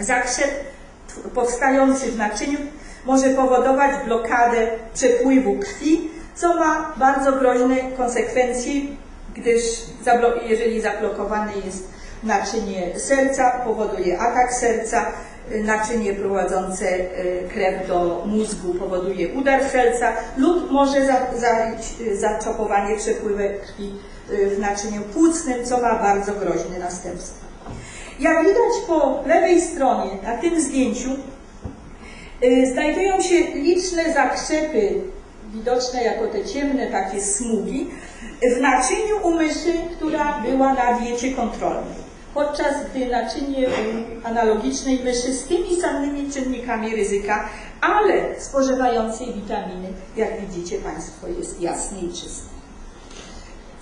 Zakrzep powstający w naczyniu może powodować blokadę przepływu krwi, co ma bardzo groźne konsekwencje, gdyż jeżeli zablokowane jest naczynie serca, powoduje atak serca, y, naczynie prowadzące y, krew do mózgu powoduje udar serca lub może y, zaczopowanie przepływu krwi w naczyniu płucnym, co ma bardzo groźne następstwa. Jak widać po lewej stronie na tym zdjęciu y, znajdują się liczne zakrzepy, widoczne jako te ciemne takie smugi, w naczyniu u myszy, która była na diecie kontrolnej. Podczas gdy naczynie analogicznej myszy z tymi samymi czynnikami ryzyka, ale spożywającej witaminy, jak widzicie Państwo, jest jasne i czyste.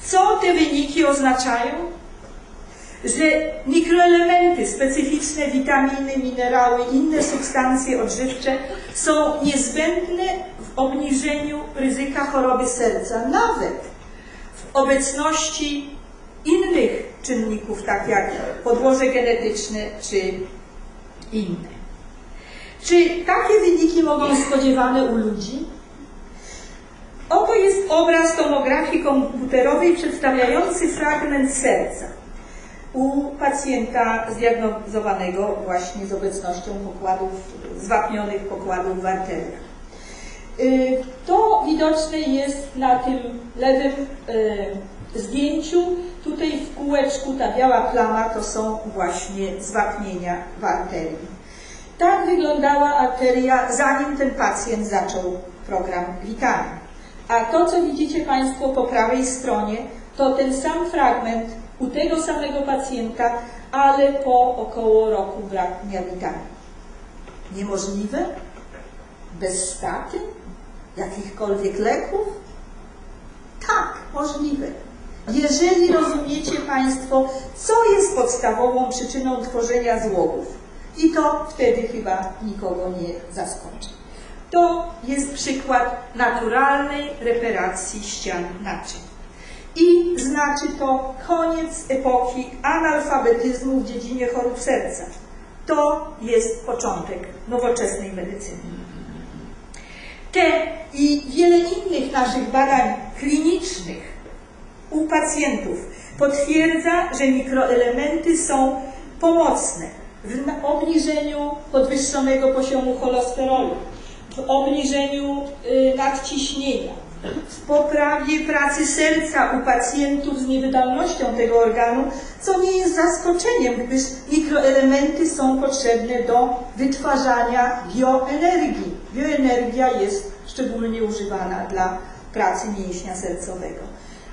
Co te wyniki oznaczają? Że mikroelementy, specyficzne witaminy, minerały, inne substancje odżywcze są niezbędne w obniżeniu ryzyka choroby serca, nawet w obecności innych czynników, tak jak podłoże genetyczne czy inne. Czy takie wyniki mogą spodziewane u ludzi? Oto jest obraz tomografii komputerowej przedstawiający fragment serca u pacjenta zdiagnozowanego właśnie z obecnością pokładów, zwapnionych pokładów w arteriach. Y, To widoczne jest na tym lewym y, zdjęciu. Tutaj w kółeczku ta biała plama to są właśnie zwapnienia w arterii. Tak wyglądała arteria zanim ten pacjent zaczął program witamin. A to, co widzicie Państwo po prawej stronie, to ten sam fragment u tego samego pacjenta, ale po około roku braknia witamin. Niemożliwe? Bez statyn? Jakichkolwiek leków? Tak, możliwe. Jeżeli rozumiecie Państwo, co jest podstawową przyczyną tworzenia złogów. I to wtedy chyba nikogo nie zaskoczy. To jest przykład naturalnej reparacji ścian naczyń. I znaczy to koniec epoki analfabetyzmu w dziedzinie chorób serca. To jest początek nowoczesnej medycyny. Te i wiele innych naszych badań klinicznych u pacjentów potwierdza, że mikroelementy są pomocne w obniżeniu podwyższonego poziomu cholesterolu, w obniżeniu y, nadciśnienia, w poprawie pracy serca u pacjentów z niewydolnością tego organu, co nie jest zaskoczeniem, gdyż mikroelementy są potrzebne do wytwarzania bioenergii. Bioenergia jest szczególnie używana dla pracy mięśnia sercowego.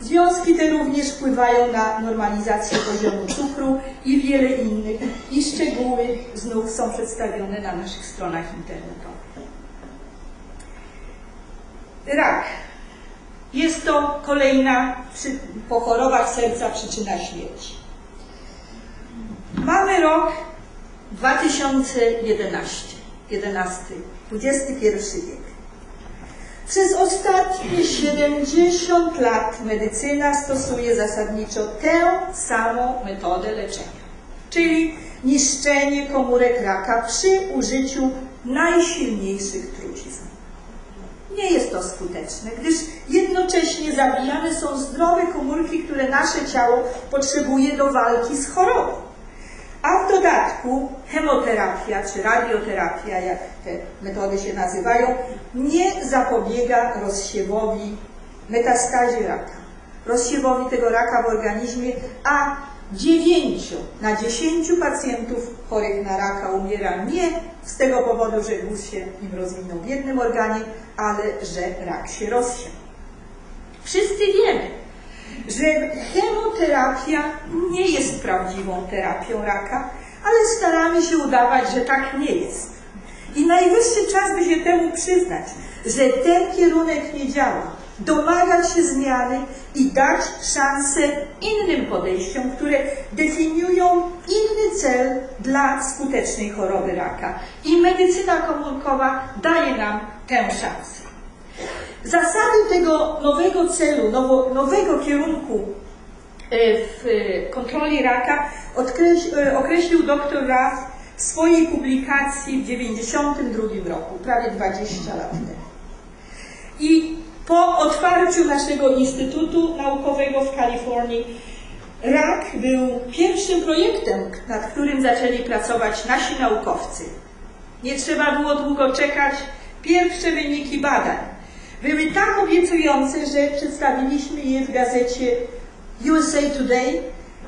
Związki te również wpływają na normalizację poziomu cukru i wiele innych i szczegóły znów są przedstawione na naszych stronach internetowych. Rak. Jest to kolejna przy, po chorobach serca przyczyna śmierci. Mamy rok 2011, 11, XXI wiek. Przez ostatnie 70 lat medycyna stosuje zasadniczo tę samą metodę leczenia, czyli niszczenie komórek raka przy użyciu najsilniejszych trucizn. Nie jest to skuteczne, gdyż jednocześnie zabijane są zdrowe komórki, które nasze ciało potrzebuje do walki z chorobą. A w dodatku chemoterapia czy radioterapia, jak te metody się nazywają, nie zapobiega rozsiewowi metastazie raka. Rozsiewowi tego raka w organizmie, a 9 na 10 pacjentów chorych na raka umiera nie z tego powodu, że guz się im rozwinął w jednym organie, ale że rak się rozsiał. Wszyscy wiemy, że chemoterapia nie jest prawdziwą terapią raka, ale staramy się udawać, że tak nie jest. I najwyższy czas, by się temu przyznać, że ten kierunek nie działa. Domagać się zmiany i dać szansę innym podejściom, które definiują inny cel dla skutecznej choroby raka. I medycyna komórkowa daje nam tę szansę. Zasady tego nowego celu, nowo, nowego kierunku e, w e, kontroli raka e, określił dr Rath w swojej publikacji w 1992 roku, prawie 20 lat temu. I po otwarciu naszego Instytutu Naukowego w Kalifornii rak był pierwszym projektem, nad którym zaczęli pracować nasi naukowcy. Nie trzeba było długo czekać. Pierwsze wyniki badań były tak obiecujące, że przedstawiliśmy je w gazecie USA Today,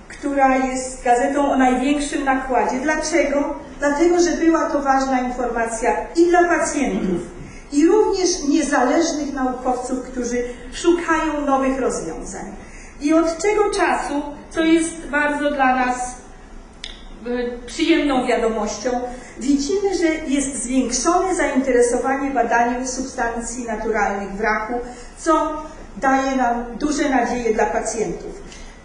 która jest gazetą o największym nakładzie. Dlaczego? Dlatego, że była to ważna informacja i dla pacjentów, i również niezależnych naukowców, którzy szukają nowych rozwiązań. I od tego czasu, co jest bardzo dla nas y, przyjemną wiadomością, widzimy, że jest zwiększone zainteresowanie badaniem substancji naturalnych w raku, co daje nam duże nadzieje dla pacjentów.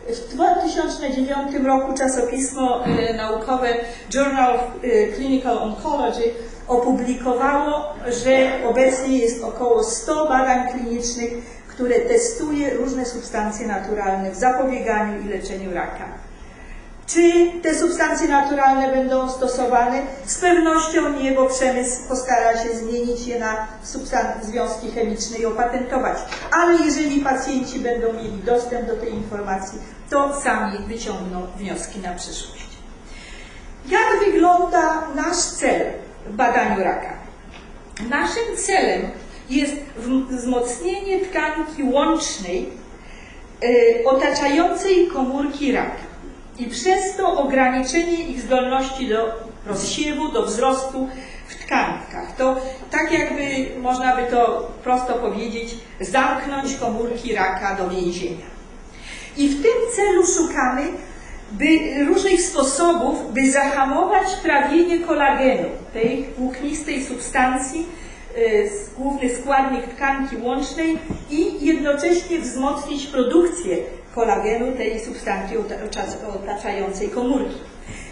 W 2009 roku czasopismo y, naukowe Journal y, Clinical Oncology opublikowało, że obecnie jest około 100 badań klinicznych, które testuje różne substancje naturalne w zapobieganiu i leczeniu raka. Czy te substancje naturalne będą stosowane? Z pewnością nie, bo przemysł postara się zmienić je na związki chemiczne i opatentować. Ale jeżeli pacjenci będą mieli dostęp do tej informacji, to sami wyciągną wnioski na przyszłość. Jak wygląda nasz cel badaniu raka? Naszym celem jest wzmocnienie tkanki łącznej y, otaczającej komórki raka i przez to ograniczenie ich zdolności do rozsiewu, do wzrostu w tkankach. To tak jakby można by to prosto powiedzieć, zamknąć komórki raka do więzienia. I w tym celu szukamy by różnych sposobów, by zahamować trawienie kolagenu, tej włóknistej substancji, y, główny składnik tkanki łącznej i jednocześnie wzmocnić produkcję kolagenu, tej substancji otacza- otaczającej komórki.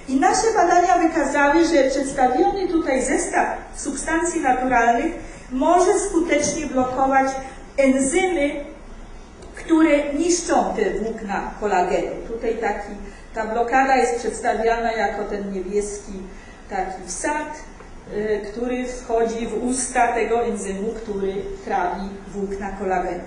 I nasze badania wykazały, że przedstawiony tutaj zestaw substancji naturalnych może skutecznie blokować enzymy, które niszczą te włókna kolagenu. Tutaj taki, ta blokada jest przedstawiana jako ten niebieski taki wsad, y, który wchodzi w usta tego enzymu, który trawi włókna kolagenu.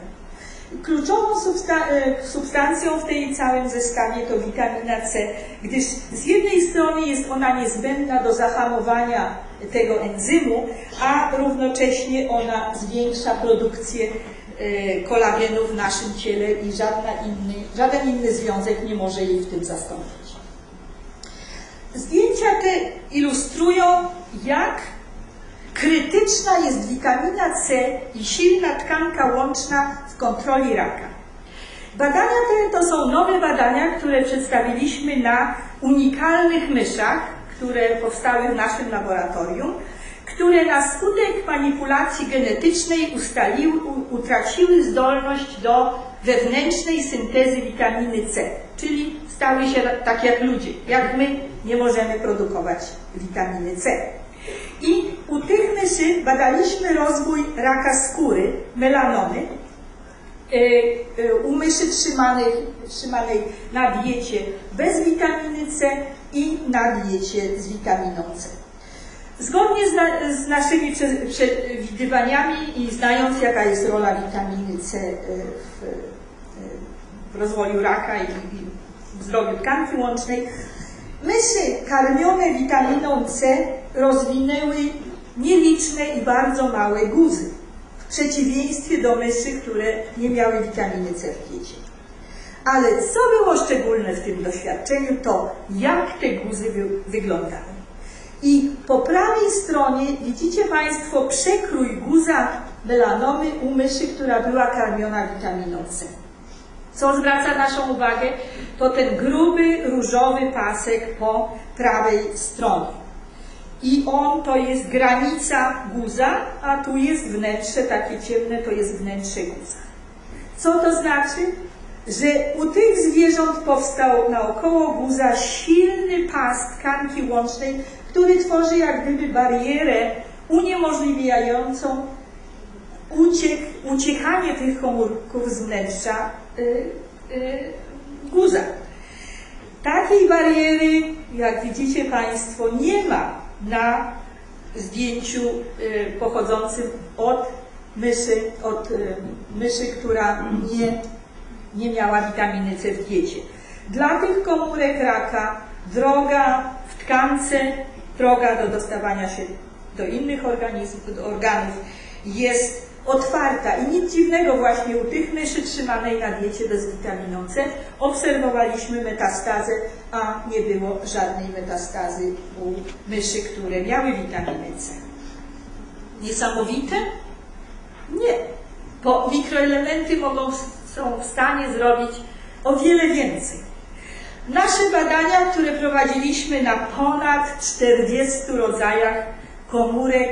Kluczową y, substancją w tej całym zestawie to witamina C, gdyż z jednej strony jest ona niezbędna do zahamowania tego enzymu, a równocześnie ona zwiększa produkcję kolagenu w naszym ciele i żadna inny, żaden inny związek nie może jej w tym zastąpić. Zdjęcia te ilustrują, jak krytyczna jest witamina C i silna tkanka łączna w kontroli raka. Badania te to są nowe badania, które przedstawiliśmy na unikalnych myszach, które powstały w naszym laboratorium, które na skutek manipulacji genetycznej ustaliły, utraciły zdolność do wewnętrznej syntezy witaminy C, czyli stały się tak jak ludzie. Jak my nie możemy produkować witaminy C. I u tych myszy badaliśmy rozwój raka skóry, melanomy, y, y, u myszy trzymanej na diecie bez witaminy C i na diecie z witaminą C. Zgodnie z, z naszymi prze, przewidywaniami i znając jaka jest rola witaminy C y, w, y, w rozwoju raka i, i w zdrowiu tkanki łącznej, myszy karmione witaminą C rozwinęły nieliczne i bardzo małe guzy, w przeciwieństwie do myszy, które nie miały witaminy C w diecie. Ale co było szczególne w tym doświadczeniu, to jak te guzy wy, wyglądały. I po prawej stronie widzicie Państwo przekrój guza melanomy u myszy, która była karmiona witaminą C. Co zwraca naszą uwagę, to ten gruby, różowy pasek po prawej stronie. I on to jest granica guza, a tu jest wnętrze, takie ciemne, to jest wnętrze guza. Co to znaczy? Że u tych zwierząt powstał naokoło guza silny pas tkanki łącznej, który tworzy jak gdyby barierę uniemożliwiającą uciek, uciekanie tych komórków z wnętrza y, y, guza. Takiej bariery, jak widzicie Państwo, nie ma na zdjęciu y, pochodzącym od myszy, od y, myszy, która nie, nie miała witaminy C w diecie. Dla tych komórek raka droga w tkance, droga do dostawania się do innych organizmów, do organów jest otwarta i nic dziwnego właśnie u tych myszy trzymanej na diecie bez witaminą C obserwowaliśmy metastazę, a nie było żadnej metastazy u myszy, które miały witaminę C. Niesamowite? Nie, bo mikroelementy mogą, są w stanie zrobić o wiele więcej. Nasze badania, które prowadziliśmy na ponad 40 rodzajach komórek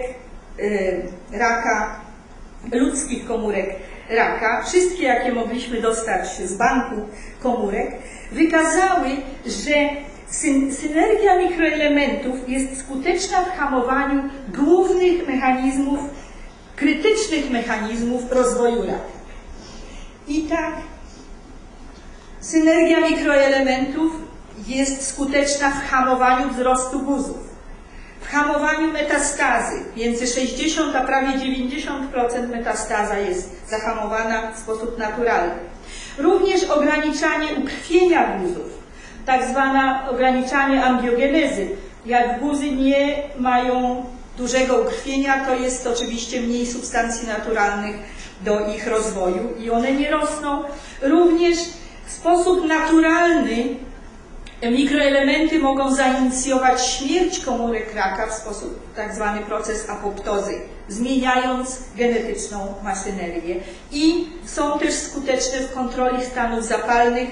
y, raka, ludzkich komórek raka, wszystkie jakie mogliśmy dostać z banku komórek, wykazały, że syn- synergia mikroelementów jest skuteczna w hamowaniu głównych mechanizmów, krytycznych mechanizmów rozwoju raka. I tak Synergia mikroelementów jest skuteczna w hamowaniu wzrostu guzów, w hamowaniu metastazy. Między 60 a prawie 90% metastaza jest zahamowana w sposób naturalny. Również ograniczanie ukrwienia guzów, tak zwane ograniczanie angiogenezy. Jak guzy nie mają dużego ukrwienia, to jest oczywiście mniej substancji naturalnych do ich rozwoju i one nie rosną. Również w sposób naturalny mikroelementy mogą zainicjować śmierć komórek raka w sposób tak zwany proces apoptozy, zmieniając genetyczną maszynerię i są też skuteczne w kontroli stanów zapalnych.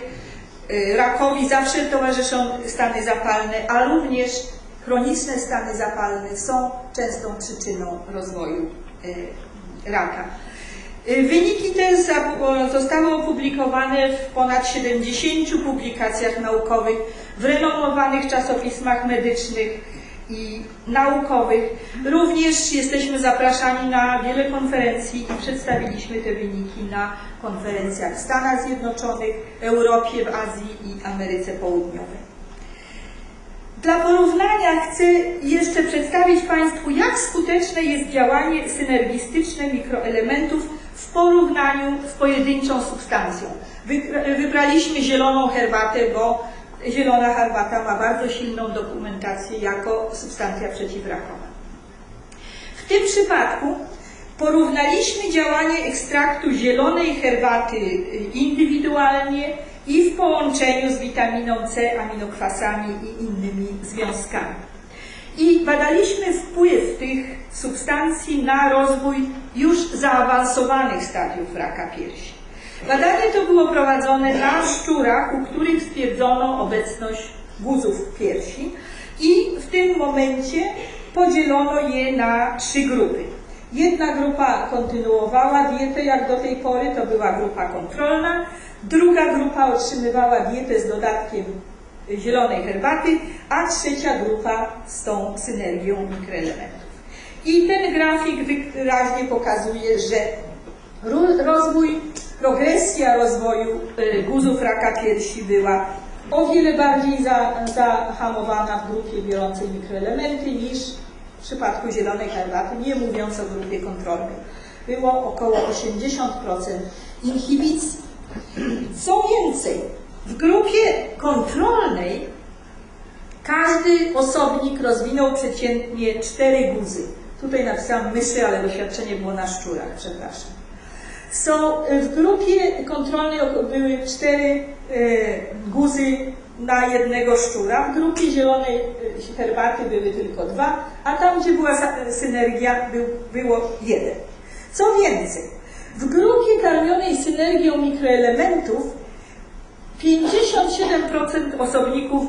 Y, Rakowi zawsze towarzyszą stany zapalne, a również chroniczne stany zapalne są częstą przyczyną rozwoju y, raka. Y, Wyniki te o- zostały opublikowane w ponad 70 publikacjach naukowych w renomowanych czasopismach medycznych i naukowych. Również jesteśmy zapraszani na wiele konferencji i przedstawiliśmy te wyniki na konferencjach w Stanach Zjednoczonych, Europie, w Azji i Ameryce Południowej. Dla porównania chcę jeszcze przedstawić Państwu, jak skuteczne jest działanie synergistyczne mikroelementów w porównaniu z pojedynczą substancją. Wy- Wybraliśmy zieloną herbatę, bo zielona herbata ma bardzo silną dokumentację jako substancja przeciwrakowa. W tym przypadku porównaliśmy działanie ekstraktu zielonej herbaty y, indywidualnie i w połączeniu z witaminą C, aminokwasami i innymi związkami. I badaliśmy wpływ tych substancji na rozwój już zaawansowanych stadiów raka piersi. Badanie to było prowadzone na szczurach, u których stwierdzono obecność guzów piersi i w tym momencie podzielono je na trzy grupy. Jedna grupa kontynuowała dietę jak do tej pory, to była grupa kontrolna, druga grupa otrzymywała dietę z dodatkiem zielonej herbaty, a trzecia grupa z tą synergią mikroelementów. I ten grafik wyraźnie pokazuje, że ro- rozwój, progresja rozwoju y, guzów raka piersi była o wiele bardziej za- zahamowana w grupie biorącej mikroelementy niż w przypadku zielonej herbaty, nie mówiąc o grupie kontrolnej. Było około 80% inhibicji. Co więcej, w grupie kontrolnej każdy osobnik rozwinął przeciętnie cztery guzy. Tutaj napisałam myszy, ale doświadczenie było na szczurach, przepraszam. Są w grupie kontrolnej były cztery e, guzy na jednego szczura. W grupie zielonej e, herbaty były tylko dwa, a tam, gdzie była synergia, był, było jeden. Co więcej, w grupie karmionej synergią mikroelementów 57% osobników